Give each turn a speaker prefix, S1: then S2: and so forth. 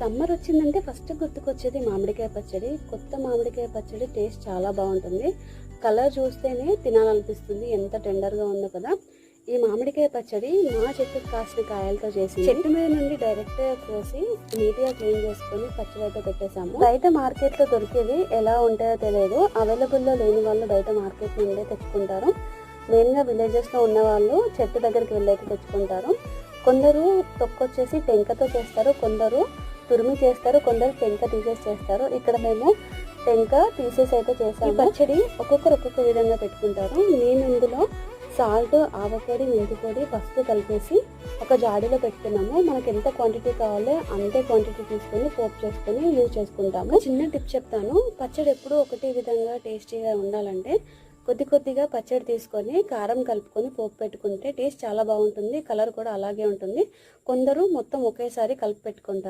S1: Summer వచ్చిందంటే first గుర్తుకొచ్చేది మామిడికాయ పచ్చడి. కొత్త మామిడికాయ పచ్చడి టేస్ట్ చాలా బాగుంటుంది. కలర్ చూస్తేనే తినాలనిపిస్తుంది. ఎంత టెండర్గా ఉందో కదా. ఈ మామిడికాయ పచ్చడి మా చెట్టుకు కాసిన కాయలతో చేసి చెట్టు మీద నుండి డైరెక్ట్ కోసి నీట్గా క్లీన్ చేసుకొని పచ్చడి అయితే పెట్టేసాము బయట మార్కెట్లో దొరికేవి ఎలా ఉంటాయో తెలియదు. అవైలబుల్లో లేని వాళ్ళు బయట మార్కెట్ నుండే తెచ్చుకుంటారు. మెయిన్గా విలేజెస్లో ఉన్న వాళ్ళు చెట్టు దగ్గరికి వెళ్ళి అయితే తెచ్చుకుంటారు. కొందరు తొక్కొచ్చేసి టెంకతో చేస్తారు. కొందరు తురిమి చేస్తారు కొందరు టెంక తీసేసి చేస్తారు. ఇక్కడ మేము టెంక తీసేసి అయితే చేస్తాము పచ్చడి ఒక్కొక్కరు ఒక్కొక్క విధంగా పెట్టుకుంటారు. నేను ఇందులో సాల్ట్ ఆవపొడి మెంతిపొడి పసుపు కలిపేసి ఒక జాడీలో పెట్టుకున్నాము. మనకు ఎంత క్వాంటిటీ కావాలో అంతే క్వాంటిటీ తీసుకొని పోపు చేసుకొని యూజ్ చేసుకుంటాము. చిన్న టిప్ చెప్తాను. పచ్చడి ఎప్పుడు ఒకటే విధంగా టేస్టీగా ఉండాలంటే కొద్ది కొద్దిగా పచ్చడి తీసుకొని కారం కలుపుకొని పోపు పెట్టుకుంటే టేస్ట్ చాలా బాగుంటుంది. కలర్ కూడా అలాగే ఉంటుంది. కొందరు మొత్తం ఒకేసారి కలిపి పెట్టుకుంటారు.